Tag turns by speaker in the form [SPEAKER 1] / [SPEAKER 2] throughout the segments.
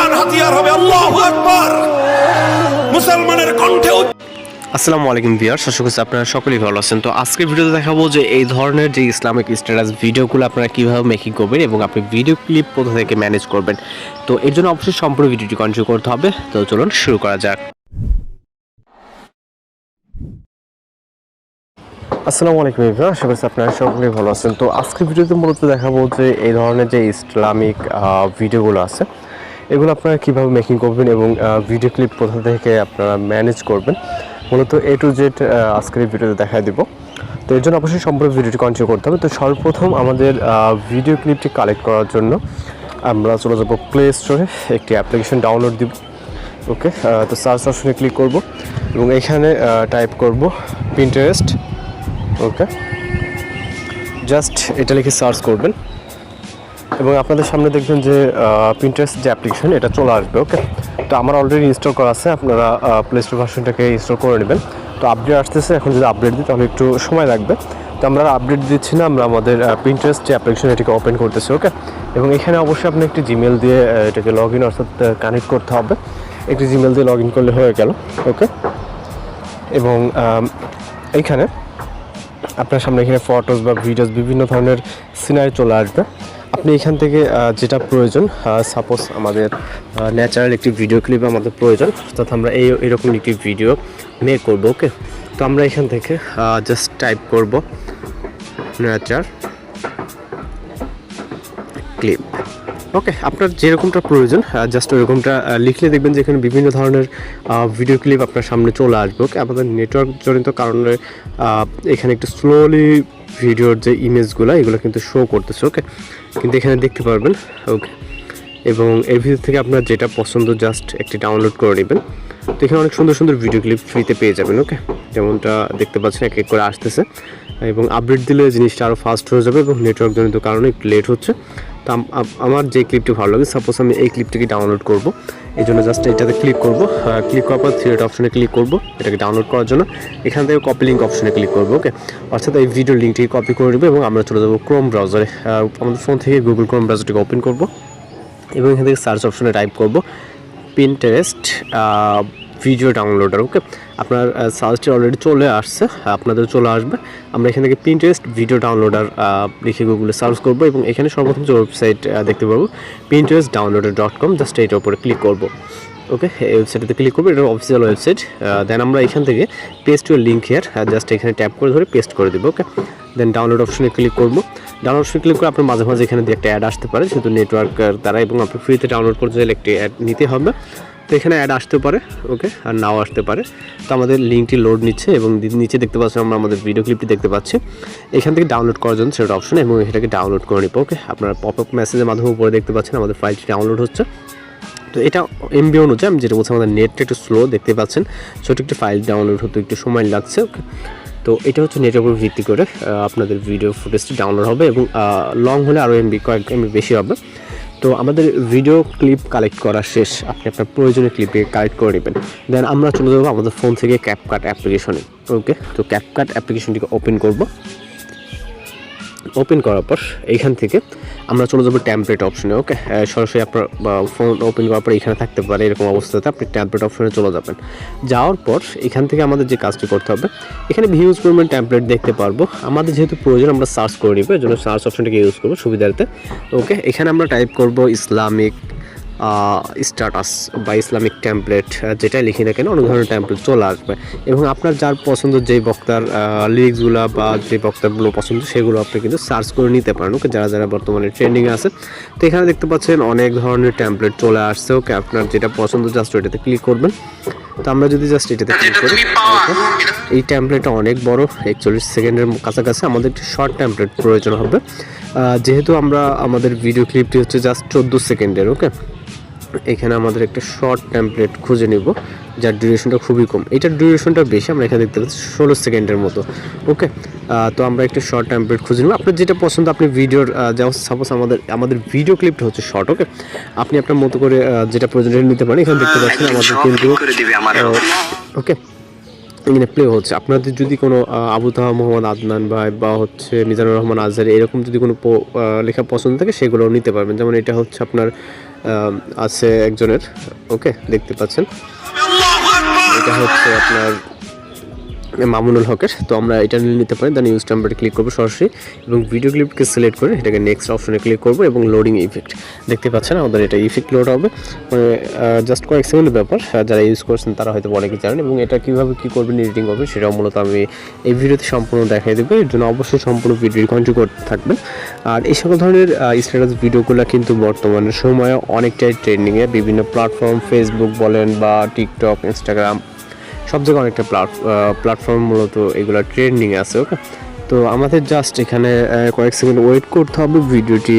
[SPEAKER 1] প্রধান হাতিয়ার হবে, আল্লাহু আকবার। মুসলমানের কণ্ঠে
[SPEAKER 2] আসসালামু আলাইকুম বিয়ার আশা করছি আপনারা সকলেই ভালো আছেন। তো আজকের ভিডিওতে দেখাবো যে এই ধরনের যে ইসলামিক স্ট্যাটাস ভিডিওগুলো আপনারা কীভাবে মেকিং করবেন এবং আপনি ভিডিও ক্লিপ কোথা থেকে ম্যানেজ করবেন। তো এর জন্য অবশ্যই সম্পূর্ণ ভিডিওটি কন্টিনিউ করতে হবে। তো চলুন শুরু করা যাক। আসসালামু আলাইকুম ইভরা আশা করছি আপনারা সকলেই ভালো আছেন। তো আজকের ভিডিওতে মূলত দেখাবো যে এই ধরনের যে ইসলামিক ভিডিওগুলো আছে এগুলো আপনারা কীভাবে মেকিং করবেন এবং ভিডিও ক্লিপ কোথা থেকে আপনারা ম্যানেজ করবেন, মূলত এ টু জেড আজকের ভিডিওতে দেখাই দিব। তো এর জন্য অবশ্যই সম্পূর্ণ ভিডিওটি কন্টিনিউ করতে হবে। তো সর্বপ্রথম আমাদের ভিডিও ক্লিপটি কালেক্ট করার জন্য আমরা চলে যাব প্লে স্টোরে একটি অ্যাপ্লিকেশন ডাউনলোড দিব। ওকে তো সার্চ অপশনে ক্লিক করব এবং এখানে টাইপ করব পিন্টারেস্ট ওকে জাস্ট এটা লিখে সার্চ করবেন। এবং আপনাদের সামনে দেখবেন যে প্রিন্টার্স যে অ্যাপ্লিকেশন এটা চলে আসবে ওকে তো আমার অলরেডি ইনস্টল করা আছে, আপনারা প্লে স্টোর ভার্সনটাকে ইনস্টল করে নেবেন। তো আপডেট আসতেছে, এখন যদি আপডেট দিই, তাহলে একটু সময় লাগবে। তো আমরা আপডেট দিচ্ছি না, আমরা আমাদের প্রিন্টারেস্ট যে অ্যাপ্লিকেশন এটাকে ওপেন করতেছি ওকে এবং এখানে অবশ্যই আপনি একটি জিমেল দিয়ে এটাকে লগ ইন অর্থাৎ কানেক্ট করতে হবে। একটি জিমেল দিয়ে লগ ইন করলে হয়ে গেল ওকে এবং এইখানে আপনার সামনে এখানে ফটোস বা ভিডিওস বিভিন্ন ধরনের সিনারি চলে আসবে। আপনি এখান থেকে যেটা প্রয়োজন সাপোজ আমাদের ন্যাচারাল একটি ভিডিও ক্লিপ আমাদের প্রয়োজন, অর্থাৎ আমরা এই, এরকম একটি ভিডিও মেক করব ওকে তো আমরা এখান থেকে জাস্ট টাইপ করব ন্যাচার ক্লিপ ওকে আপনার যেরকমটা প্রয়োজন জাস্ট ওরকমটা লিখলে দেখবেন যে এখানে বিভিন্ন ধরনের ভিডিও ক্লিপ আপনার সামনে চলে আসবে ওকে আমাদের নেটওয়ার্ক জনিত কারণে এখানে একটু স্লোলি ভিডিওর যে ইমেজগুলো, এগুলো কিন্তু শো করতেছে ওকে কিন্তু এখানে দেখতে পারবেন ওকে এবং এর ভিতর থেকে আপনার যেটা পছন্দ জাস্ট একটি ডাউনলোড করে নেবেন। তো এখানে অনেক সুন্দর সুন্দর ভিডিও ক্লিপ ফ্রিতে পেয়ে যাবেন ওকে যেমনটা দেখতে পাচ্ছেন এক এক করে আসতেছে। এবং আপডেট দিলে জিনিসটা আরও ফাস্ট হয়ে যাবে এবং নেটওয়ার্কজনিত কারণে একটু লেট হচ্ছে। তো আম- আম- আমার যে ক্লিপটি ভালো লাগে সাপোজ আমি এই ক্লিপটিকে ডাউনলোড করব। এই জন্য জাস্ট এটাতে ক্লিক করব। ক্লিক করার পর থ্রিয়েট অপশনে ক্লিক করব, এটাকে ডাউনলোড করার জন্য। এখান থেকে কপি লিঙ্ক অপশনে ক্লিক করব ওকে অর্থাৎ এই ভিডিও লিঙ্কটি কপি করে নেবে এবং আমরা চলে যাব ক্রোম ব্রাউজারে আমাদের ফোন থেকে গুগল ক্রোম ব্রাউজারটিকে ওপেন করব এবং এখান থেকে সার্চ অপশনে টাইপ করব পিনটারেস্ট ভিডিও ডাউনলোডার ওকে আপনার সার্চটি অলরেডি চলে আসছে, আপনাদের চলে আসবে। আমরা এখান থেকে পিনটারেস্ট ভিডিও ডাউনলোডার লিখে গুগলে সার্চ করব এবং এখানে সর্বপ্রথম যে ওয়েবসাইট দেখতে পাবো Pinterest downloader dot com just এইটার উপরে ক্লিক করব ওকে এই ওয়েবসাইটে ক্লিক করব, এটা অফিসিয়াল ওয়েবসাইট দেন আমরা এখান থেকে paste your link here just এখানে ট্যাপ করে ধরে পেস্ট করে দেবো ওকে দেন ডাউনলোড অপশনে ক্লিক করব। ডাউনলোড অপশনে ক্লিক করে আপনার মাঝে মাঝে এখানে দিয়ে একটা অ্যাড আসতে পারে, যেহেতু নেটওয়ার্কের দ্বারা এবং আপনি ফ্রিতে ডাউনলোড করতে চাইলে একটি অ্যাড নিতে হবে। তো এখানে অ্যাড আসতে পারে ওকে আর নাও আসতে পারে। তো আমাদের লিঙ্কটি লোড নিচ্ছে এবং নিচে দেখতে পাচ্ছি আমরা আমাদের ভিডিও ক্লিপটি দেখতে পাচ্ছি। এখান থেকে ডাউনলোড করার জন্য সেটা অপশন এবং এটাকে ডাউনলোড করে নিব ওকে আপনারা পপ আপ মেসেজের মাধ্যমে উপরে দেখতে পাচ্ছেন আমাদের ফাইলটি ডাউনলোড হচ্ছে। তো এটা এমবি অনুযায়ী আমি যেটা বলছি, আমাদের নেটটা একটু স্লো দেখতে পাচ্ছেন। ছোট একটি ফাইল ডাউনলোড হতে একটু সময় লাগছে ওকে তো এটা হচ্ছে নেটের উপর ভিত্তি করে আপনাদের ভিডিও ফুটেজটি ডাউনলোড হবে এবং লং হলে আরও এমবি কয়েক এমবি বেশি হবে। তো আমাদের ভিডিও ক্লিপ কালেক্ট করা শেষ। আপনি আপনার প্রয়োজনীয় ক্লিপে কালেক্ট করে নেবেন। দেন আমরা চলে যাব আমাদের ফোন থেকে ক্যাপকাট অ্যাপ্লিকেশনে ওকে তো ক্যাপকাট অ্যাপ্লিকেশনটিকে ওপেন করব। ওপেন করার পর এইখান থেকে আমরা চলে যাব ট্যাম্পলেট অপশনে ওকে সরাসরি আপনার ফোন ওপেন করার পর এখানে থাকতে পারে এরকম অবস্থাতে আপনি ট্যাম্পলেট অপশনে চলে যাবেন। যাওয়ার পর এখান থেকে আমাদের যে কাজটি করতে হবে, এখানে ভিউজ পরিমাণ ট্যাম্পলেট দেখতে পারব। আমাদের যেহেতু প্রয়োজন, আমরা সার্চ করে নিব এর জন্য সার্চ অপশনটাকে ইউজ করব সুবিধার্থে। ওকে এখানে আমরা টাইপ করব ইসলামিক স্ট্যাটাস বা ইসলামিক ট্যাম্পলেট যেটা লিখি না কেন অনেক ধরনের ট্যাম্পলেট চলে আসবে। এবং আপনার যার পছন্দ যেই বক্তার লিরিক্সগুলো বা যে বক্তাগুলো পছন্দ সেগুলো আপনি কিন্তু সার্চ করে নিতে পারেন। ওকে যারা যারা বর্তমানে ট্রেন্ডিংয়ে আছে তো এখানে দেখতে পাচ্ছেন অনেক ধরনের ট্যাম্পলেট চলে আসছে। ওকে আপনার যেটা পছন্দ জাস্ট ওইটাতে ক্লিক করবেন। তো আমরা যদি জাস্ট এটাতে ক্লিক করি এই ট্যাম্পলেটটা অনেক বড় একচল্লিশ সেকেন্ডের কাছাকাছি আমাদের একটি শর্ট ট্যাম্পলেট প্রয়োজন হবে। যেহেতু আমরা আমাদের ভিডিও ক্লিপটি হচ্ছে জাস্ট চোদ্দ সেকেন্ডের ওকে এখানে আমাদের একটা শর্ট টেমপ্লেট খুঁজে নিব যার ডিউরেশনটা খুবই কম। এটার ডিউরেশনটা বেশি আমরা এখানে দেখতে পাচ্ছি ষোলো সেকেন্ডের মতো ওকে তো আমরা একটা শর্ট টেমপ্লেট খুঁজে নেব। আপনার যেটা পছন্দ আপনি ভিডিওর যেমন সাপোজ আমাদের আমাদের ভিডিও ক্লিপটা হচ্ছে শর্ট ওকে আপনি আপনার মতো করে যেটা প্রয়োজন নিতে পারেন। এখানে দেখতে পাচ্ছেন আমাদের কিন্তু ওকে এখানে প্লে হচ্ছে। আপনাদের যদি কোনো আবু তাহা মোহাম্মদ আদনান ভাই বা হচ্ছে মিজানুর রহমান আজহারি এরকম যদি কোনো লেখা পছন্দ থাকে সেগুলোও নিতে পারবেন। যেমন এটা হচ্ছে আপনার আছে একজনের ওকে দেখতে পাচ্ছেন। এটা হচ্ছে আপনার মামুনুল হকের। তো আমরা এটা নিয়ে নিতে পারি। দেন ইউজ নাম্বারে ক্লিক করব সরাসরি এবং ভিডিও ক্লিপকে সিলেক্ট করে এটাকে নেক্সট অপশনে ক্লিক করব এবং লোডিং ইফেক্ট দেখতে পাচ্ছেন আমাদের এটা ইফেক্ট লোড হবে। মানে জাস্ট কয়েক সেকেন্ডের ব্যাপার। যারা ইউজ করছেন তারা হয়তো অনেকে জানেন এবং এটা কীভাবে কী করবেন এডিটিং করবেন সেটাও মূলত আমি এই ভিডিওতে সম্পূর্ণ দেখাই দেবো। এর জন্য অবশ্যই সম্পূর্ণ ভিডিও কন্টিনিউ করতে থাকবেন। আর এই সকল ধরনের স্ট্যাটাস ভিডিওগুলো কিন্তু বর্তমানে সময়ে অনেকটাই ট্রেন্ডিংয়ে বিভিন্ন প্ল্যাটফর্ম ফেসবুক বলেন বা টিকটক ইনস্টাগ্রাম সব জায়গায় অনেকটা প্ল্যাটফর্ম মূলত এগুলো ট্রেন্ডিং আছে ওকে তো আমাদের জাস্ট এখানে কয়েক সেকেন্ড ওয়েট করতে হবে ভিডিওটি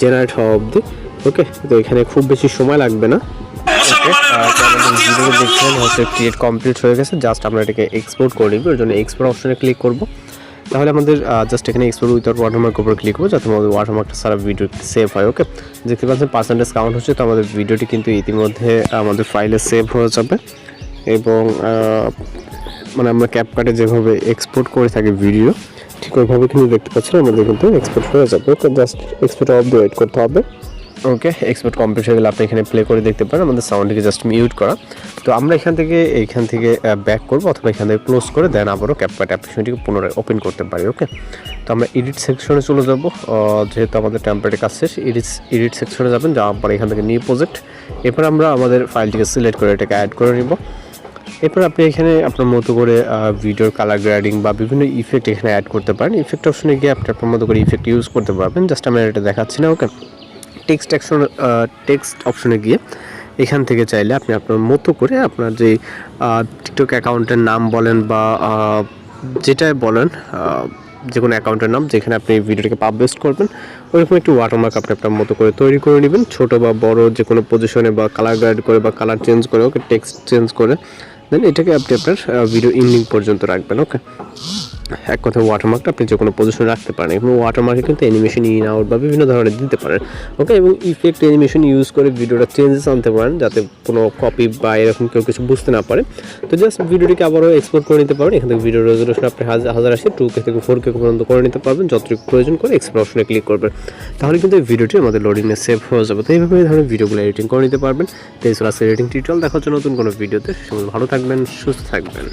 [SPEAKER 2] জেনারেট হওয়া অবধি ওকে তো এখানে খুব বেশি সময় লাগবে না দেখছেন হচ্ছে ক্রিয়েট কমপ্লিট হয়ে গেছে জাস্ট আমরা এটাকে এক্সপোর্ট করে নিব এর জন্য এক্সপোর্ট অপশনে ক্লিক করব। তাহলে আমাদের জাস্ট এখানে এক্সপোর্ট উইথাউট ওয়াটারমার্ক উপর ক্লিক করব যাতে আমাদের ওয়াটারমার্কটা সারা ভিডিও সেভ হয় ওকে দেখতে পাচ্ছেন পার্সেন্টেজ কাউন্ট হচ্ছে তো আমাদের ভিডিওটি কিন্তু ইতিমধ্যে আমাদের ফাইলে সেভ হয়ে যাবে। এবং মানে আমরা ক্যাপকাটে যেভাবে এক্সপোর্ট করে থাকি ভিডিও ঠিক ওইভাবে কিন্তু দেখতে পাচ্ছেন, আমাদের কিন্তু এক্সপোর্ট হয়ে যাবে। Okay just export of the wait করতে হবে। ওকে এক্সপোর্ট কমপ্লিট হয়ে গেলে আপনি এখানে প্লে করে দেখতে পারেন, আমাদের সাউন্ডটিকে জাস্ট মিউট করা। তো আমরা এখান থেকে এইখান থেকে ব্যাক করব, অথবা এখান থেকে ক্লোজ করে দেন আবারও ক্যাপকাট অ্যাপ্লিকেশনটিকে পুনরায় ওপেন করতে পারি ওকে তো আমরা এডিট সেকশনে চলে যাব যেহেতু আমাদের টেম্পারেটি কাজ শেষ এডিট এডিট সেকশনে যাবেন, যাওয়ার পরে এখান থেকে নিউ প্রজেক্ট এরপর আমরা আমাদের ফাইলটিকে সিলেক্ট করে এটাকে অ্যাড করে নিব। এরপর আপনি এখানে আপনার মতো করে ভিডিওর কালার গ্রেডিং বা বিভিন্ন ইফেক্ট এখানে অ্যাড করতে পারেন। ইফেক্ট অপশনে গিয়ে আপনি আপনার মতো করে ইফেক্ট ইউজ করতে পারবেন। জাস্ট আমি এটা দেখাচ্ছি না ওকে টেক্সট অ্যাকশন টেক্সট অপশনে গিয়ে এখান থেকে চাইলে আপনি আপনার মতো করে আপনার যে টিকটক অ্যাকাউন্টের নাম বলেন বা যেটাই বলেন যে কোনো অ্যাকাউন্টের নাম, যেখানে আপনি ভিডিওটাকে পাবলিশ করবেন, ওইরকম একটি ওয়াটারমার্ক আপনি আপনার মতো করে তৈরি করে নেবেন। ছোটো বা বড় যে কোনো পজিশনে বা কালার গাইড করে বা কালার চেঞ্জ করে ওকে টেক্সট চেঞ্জ করে দেন এটাকে আপনি আপনার ভিডিও ইন্ডিং পর্যন্ত রাখবেন ওকে এক কথায় ওয়াটারমার্কটা আপনি যে কোনো পজিশনে রাখতে পারেন এবং ওয়াটারমার্কে কিন্তু অ্যানিমেশন ইন আউট বা বিভিন্ন ধরনের দিতে পারেন। ওকে এবং ইফেক্ট অ্যানিমেশন ইউজ করে ভিডিওটা চেঞ্জেস আনতে পারেন যাতে কোনো কপি বা এরকম কেউ কিছু বুঝতে না পারে। তো জাস্ট ভিডিওটিকে আবারও এক্সপোর্ট করে নিতে পারেন। এখান থেকে ভিডিও রেজলিউশন আপনি হাজার হাজার আসে টু কে থেকে ফোর কে পর্যন্ত করে নিতে পারবেন। যতটুকু প্রয়োজন করে এক্সপোর্ট অপশনে ক্লিক করবেন। তাহলে কিন্তু এই ভিডিওটি আমাদের লোডিংয়ে সেভ হয়ে যাবে। তো এইভাবে এই ধরনের ভিডিওগুলো এডিটিং করে নিতে পারবেন। তো এই এডিটিং টিউটোরিয়াল দেখার জন্য নতুন কোনো ভিডিওতে ভালো থাকবেন, সুস্থ থাকবেন।